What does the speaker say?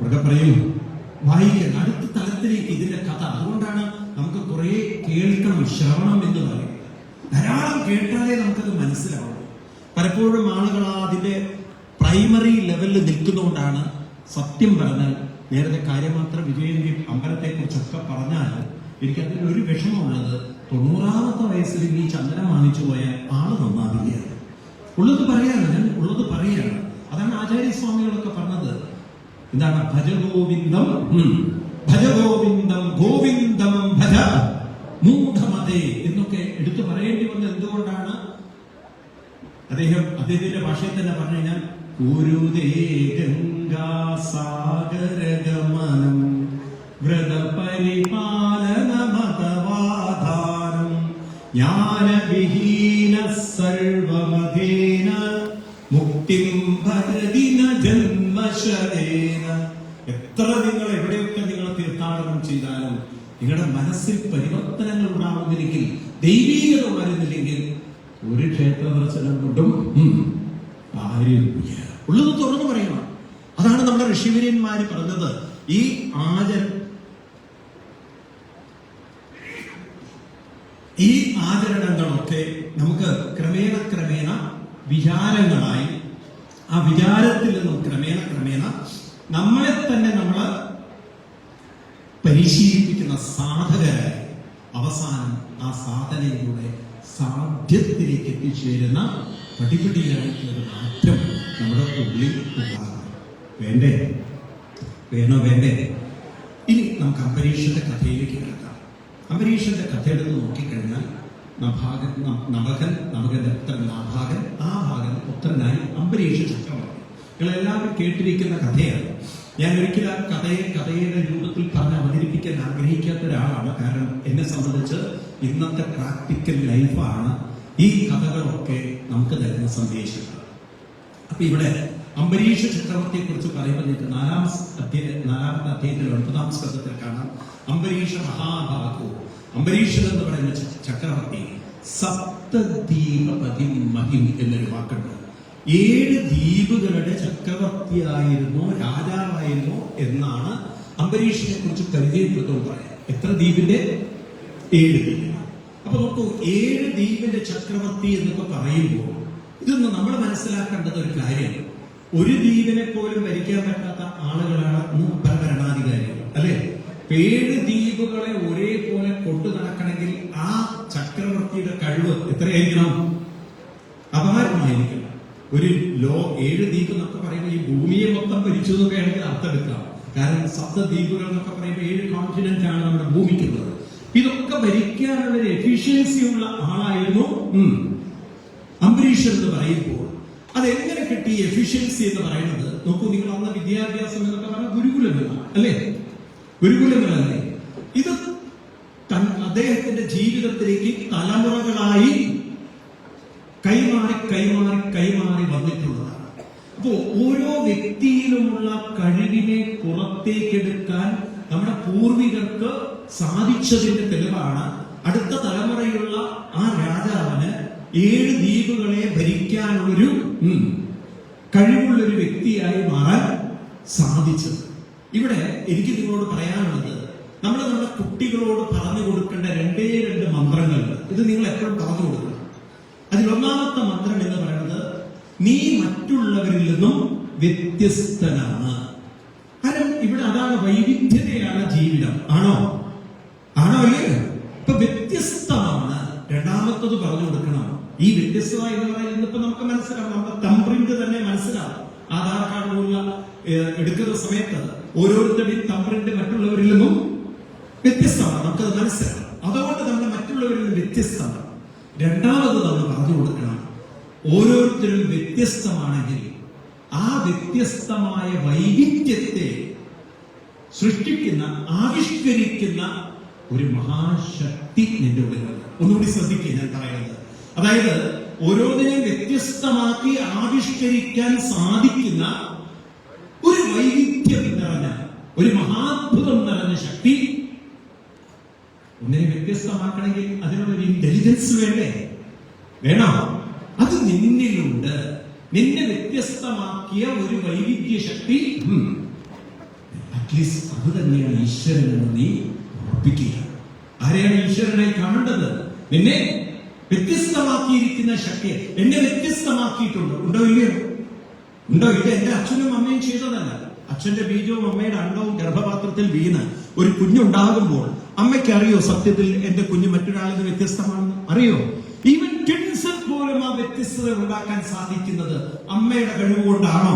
ഉറക്കെ പറയൂ വായിക്കണം അടുത്ത തലത്തിലേക്ക് ഇതിന്റെ കഥ. അതുകൊണ്ടാണ് നമുക്ക് കുറെ കേൾക്കണം ശ്രവണം എന്ന് പറയും ധാരാളം കേട്ടാലേ നമുക്കത് മനസ്സിലാവും. പലപ്പോഴും ആളുകൾ അതിന്റെ പ്രൈമറി ലെവലിൽ നിൽക്കുന്നതുകൊണ്ടാണ് സത്യം പറഞ്ഞാൽ നേരത്തെ കാര്യമാത്ര വിജയന്റെ അമ്പലത്തെ കുറിച്ചൊക്കെ പറഞ്ഞാൽ എനിക്ക് അതിൽ ഒരു വിഷമമുള്ളത് തൊണ്ണൂറാമത്തെ വയസ്സിൽ ഈ ചന്ദനം വാങ്ങിച്ചു പോയ ആൾ നന്നാവില്ല. ഉള്ളത് പറയാണ് ഞാൻ ഉള്ളത് പറയാണ്. അതാണ് ആചാര്യസ്വാമികളൊക്കെ പറഞ്ഞത്. എന്താണ്? ഭജഗോവിന്ദം. ഭജഗോവിന്ദം ഗോവിന്ദം ഭജ. മൂഢമതേ എന്നൊക്കെ എടുത്തു പറയേണ്ടി വന്നത് എന്തുകൊണ്ടാണ്? അദ്ദേഹം അദ്ദേഹത്തിന്റെ ഭാഷയിൽ തന്നെ പറഞ്ഞു കഴിഞ്ഞാൽ ഗുരുദേ ഗംഗാസാഗരഗമനം വ്രതപരിപാലന മതവാധാനം ജ്ഞാനവിഹീന സർവമതേന ജന്മശരേന എത്ര നിങ്ങൾ എവിടെയൊക്കെ നിങ്ങൾ തീർത്ഥാടനം ചെയ്താലും നിങ്ങളുടെ മനസ്സിൽ പരിവർത്തനങ്ങൾ ഉണ്ടാകുന്നില്ലെങ്കിൽ ദൈവീകത വരുന്നില്ലെങ്കിൽ ഒരു ക്ഷേത്ര ദർശനം കൊണ്ടും ഉള്ളത് തുറന്നു പറയണം അതാണ് നമ്മുടെ ഋഷിവര്യന്മാര് പറഞ്ഞത്. ഈ ആചര ഈ ആചരണങ്ങളൊക്കെ നമുക്ക് ക്രമേണ ക്രമേണ വിചാരങ്ങളായി ആ വിചാരത്തിൽ നിന്നും ക്രമേണ ക്രമേണ നമ്മളെ തന്നെ നമ്മൾ പരിശീലിപ്പിക്കുന്ന സാധകരായി അവസാനം ആ സാധനയിലൂടെ സാധ്യത്തിലേക്ക് എത്തിച്ചേരുന്ന പടിപടിയായിട്ടുള്ള ഒരു മാറ്റം നമ്മുടെ ഉള്ളിൽ ഉണ്ടാകണം. വേണ്ടേ? വേണോ? വേണ്ടേ? ഇനി നമുക്ക് അംബരീഷന്റെ കഥയിലേക്ക് കിടക്കാം. അംബരീഷന്റെ കഥയെടുത്ത് നോക്കിക്കഴിഞ്ഞാൽ നഭാഗൻ നമുക്ക് നവകൻ നവകന്റെ പുത്രൻ ആ ഭാഗം പുത്രനായി അംബരീഷ നിങ്ങൾ കേട്ടിരിക്കുന്ന കഥയാണ്. ഞാൻ ഒരിക്കലും ആ കഥയെ കഥയുടെ രൂപത്തിൽ പറഞ്ഞ് അവതരിപ്പിക്കാൻ ആഗ്രഹിക്കാത്ത ഒരാളാണ്. കാരണം എന്നെ സംബന്ധിച്ച് ഇന്നത്തെ പ്രാക്ടിക്കൽ ലൈഫാണ് ഈ കഥകളൊക്കെ നമുക്ക് തരുന്ന സന്ദേശം. അപ്പൊ ഇവിടെ അംബരീഷ ചക്രവർത്തിയെ കുറിച്ച് പറയുമ്പോൾ നിങ്ങൾക്ക് നാലാം അധ്യായ നാലാമത്തെ അധ്യായത്തിൽ ഒൻപതാം സ്കന്ധത്തിൽ കാണാം. അംബരീഷ മഹാഭാഗു. അംബരീഷൻ എന്ന് പറയുന്ന ചക്രവർത്തി സപ്തദീപതി മഹിം എന്നൊരു വാക്കുണ്ട്. ഏഴ് ദ്വീപുകളുടെ ചക്രവർത്തിയായിരുന്നു രാജാവായിരുന്നു എന്നാണ് അംബരീഷിനെ കുറിച്ച് പരിചയപ്പെടുത്തുമ്പോൾ പറയാം എത്ര ദ്വീപിന്റെ? ഏഴ് ദ്വീപ് അപ്പൊ നോക്കൂ ഏഴ് ദ്വീപിന്റെ ചക്രവർത്തി എന്നൊക്കെ പറയുമ്പോൾ ഇതൊന്നും നമ്മൾ മനസ്സിലാക്കേണ്ടത് ഒരു കാര്യം ഒരു ദ്വീപിനെ പോലും ഭരിക്കാൻ പറ്റാത്ത ആളുകളാണ് പല ഭരണാധികാരികൾ അല്ലെ? ഏഴ് ദ്വീപുകളെ ഒരേപോലെ കൊണ്ടു നടക്കണമെങ്കിൽ ആ ചക്രവർത്തിയുടെ കഴിവ് എത്രയായിരിക്കണം? അപാരമായിരിക്കണം ഒരു ലോ ഏഴ് ദ്വീപ് എന്നൊക്കെ പറയുമ്പോൾ ഈ ഭൂമിയെ മൊത്തം ഭരിച്ചു എന്ന് വേണമെങ്കിൽ അർത്ഥമെടുക്കാം. കാരണം സപ്തദ്വീപുകൾ എന്നൊക്കെ പറയുമ്പോൾ ഏഴ് കോണ്ടിനെന്റ് ആണ് നമ്മുടെ ഭൂമിക്കുള്ളത്. ഇതൊക്കെ ഭരിക്കാനുള്ള ഒരു എഫിഷ്യൻസി ഉള്ള ആളായിരുന്നു അംബരീഷ് എന്ന് പറയുമ്പോൾ. അതെങ്ങനെ കിട്ടി എഫിഷ്യൻസി എന്ന് പറയുന്നത്? നോക്കൂ നിങ്ങൾ അന്ന് വിദ്യാഭ്യാസം എന്നൊക്കെ പറഞ്ഞാൽ ഗുരുകുലങ്ങളാണ് അല്ലേ? ഗുരുകുലങ്ങളല്ലേ? അപ്പോ ഓരോ വ്യക്തിയിലുമുള്ള കഴിവിനെ പുറത്തേക്കെടുക്കാൻ നമ്മുടെ പൂർവികർക്ക് സാധിച്ചതിന്റെ തെളിവാണ് അടുത്ത തലമുറയുള്ള ആ രാജാവിന് ഏഴ് ദ്വീപുകളെ ഭരിക്കാനുള്ളൊരു കഴിവുള്ളൊരു വ്യക്തിയായി മാറാൻ സാധിച്ചത്. ഇവിടെ എനിക്ക് നിങ്ങളോട് പറയാനുള്ളത് നമ്മൾ നമ്മുടെ കുട്ടികളോട് പറഞ്ഞു കൊടുക്കേണ്ട രണ്ടേ രണ്ട് മന്ത്രങ്ങളുണ്ട് ഇത് നിങ്ങൾ എപ്പോഴും പറഞ്ഞു കൊടുക്കണം. അതിലൊന്നാമത്തെ മന്ത്രം എന്ന് പറയുന്നത് നീ മറ്റുള്ളവരിൽ നിന്നും വ്യത്യസ്തനാണ്. കാരണം ഇവിടെ അതാണ് വൈവിധ്യതയാണ് ജീവിതം. ആണോ? ആണോ അല്ലേ? ഇപ്പൊ വ്യത്യസ്തമാണ്. രണ്ടാമത്തത് പറഞ്ഞു കൊടുക്കണം. ഈ വ്യത്യസ്തത എന്ന് പറയുന്നത് ഇപ്പൊ നമുക്ക് മനസ്സിലാവും. നമ്മുടെ തമ്പ്രിന്റ് തന്നെ മനസ്സിലാവും. ആധാർ കാർഡ് പോലുള്ള എടുക്കുന്ന സമയത്ത് ഓരോരുത്തരുടെയും തമ്പ്രിന്റ് മറ്റുള്ളവരിൽ നിന്നും വ്യത്യസ്തമാണ്. നമുക്കത് മനസ്സിലാവും. അതുകൊണ്ട് നമ്മൾ മറ്റുള്ളവരിൽ നിന്ന് വ്യത്യസ്തമാണ്. രണ്ടാമത് നമ്മൾ പറഞ്ഞു കൊടുക്കണം. ഓരോരുത്തരും വ്യത്യസ്തമാണെങ്കിൽ ആ വ്യത്യസ്തമായ വൈവിധ്യത്തെ സൃഷ്ടിക്കുന്ന ആവിഷ്കരിക്കുന്ന ഒരു മഹാശക്തി നിന്റെ ഉള്ളിലുണ്ട് ഒന്നുകൂടി ശ്രദ്ധിക്കുക ഞാൻ പറയുന്നത്. അതായത് ഓരോന്നിനെയും വ്യത്യസ്തമാക്കി ആവിഷ്കരിക്കാൻ സാധിക്കുന്ന ഒരു വൈവിധ്യം നിറഞ്ഞ ഒരു മഹാത്ഭുതം നിറഞ്ഞ ശക്തി ഒന്നിനെ വ്യത്യസ്തമാക്കണമെങ്കിൽ അതിനുള്ളൊരു ഇന്റലിജൻസ് വേണ്ടേ? വേണോ? അത് നിന്നിലുണ്ട്. നിന്നെ വ്യത്യസ്തമാക്കിയ ഒരു വൈവിധ്യ ശക്തി. അത് തന്നെയാണ് ഈശ്വരനെന്ന് നീ ഉറപ്പിക്കുക. ആരെയാണ് ഈശ്വരനെ കാണേണ്ടത്? നിന്നെ വ്യത്യസ്തമാക്കിയിരിക്കുന്ന ശക്തി എന്നെ വ്യത്യസ്തമാക്കിയിട്ടുണ്ട്. ഉണ്ടോ ഇല്ലയോ? ഉണ്ടോ ഇത് എന്റെ അച്ഛനും അമ്മയും ചെയ്തതല്ല. അച്ഛന്റെ ബീജവും അമ്മയുടെ അണ്ടവും ഗർഭപാത്രത്തിൽ വീണ് ഒരു കുഞ്ഞുണ്ടാകുമ്പോൾ അമ്മയ്ക്ക് അറിയോ സത്യത്തിൽ എന്റെ കുഞ്ഞ് മറ്റൊരാളിൽ നിന്ന് വ്യത്യസ്തമാണെന്ന്? അറിയോ? ഈവൻ ട്വിൻസിൽ പോലും ആ വ്യത്യസ്തത ഉണ്ടാക്കാൻ സാധിക്കുന്നത് അമ്മയുടെ കഴിവുകൊണ്ടാണോ?